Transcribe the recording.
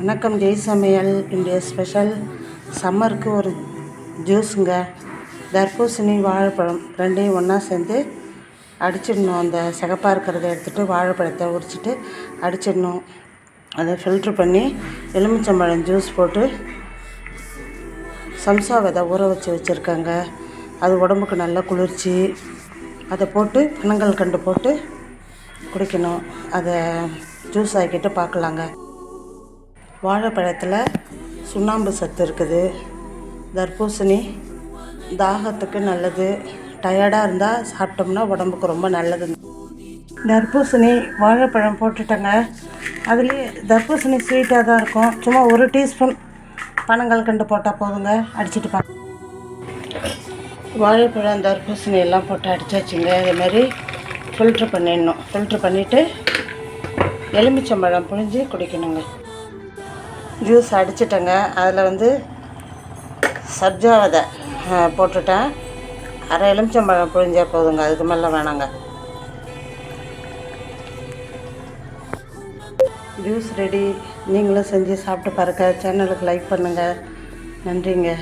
வணக்கம் ஜெய் சமையல். இன்றைய ஸ்பெஷல் சம்மருக்கு ஒரு ஜூஸுங்க தர்பூசணி வாழைப்பழம் ரெண்டையும் ஒன்றா சேர்ந்து அடிச்சிடணும். அந்த சிகப்பாக இருக்கிறத எடுத்துகிட்டு வாழைப்பழத்தை உரிச்சிட்டு அடிச்சிடணும். அதை ஃபில்ட்ரு பண்ணி எலுமிச்சம்பழம் ஜூஸ் போட்டு சம்சா விதை ஊற வச்சு வச்சுருக்காங்க. அது உடம்புக்கு நல்ல குளிர்ச்சி. அதை போட்டு பணங்கள் கண்டு போட்டு குடிக்கணும். அதை ஜூஸ் ஆக்கிட்டு பார்க்கலாங்க. வாழைப்பழத்தில் சுண்ணாம்பு சத்து இருக்குது. தர்பூசணி தாகத்துக்கு நல்லது. டயர்டாக இருந்தால் சாப்பிட்டோம்னா உடம்புக்கு ரொம்ப நல்லது. தர்பூசணி வாழைப்பழம் போட்டுட்டேங்க. அதுலேயே தர்பூசணி ஸ்வீட்டாக தான் இருக்கும். சும்மா ஒரு டீஸ்பூன் பனங்கள் கண்டு போட்டால் போதுங்க. அடிச்சிட்டு பார்க்க வாழைப்பழம் தர்பூசணி எல்லாம் போட்டு அடிச்சாச்சுங்க. அதே மாதிரி ஃபில்ட்ரு பண்ணிடணும். ஃபில்ட்ரு பண்ணிவிட்டு எலுமிச்சம்பழம் புழிஞ்சு குடிக்கணுங்க. ஜூஸ் அடிச்சிட்டேங்க. அதில் வந்து சப்ஜா விதை போட்டுட்டேன். அரை எலுமிச்சம்பழம் புழிஞ்சால் போதுங்க. அதுக்கு மேலே வேணாங்க. ஜூஸ் ரெடி நீங்களும் செஞ்சு சாப்பிட்டு பறக்க சேனலுக்கு லைக் பண்ணுங்கள் நன்றிங்க.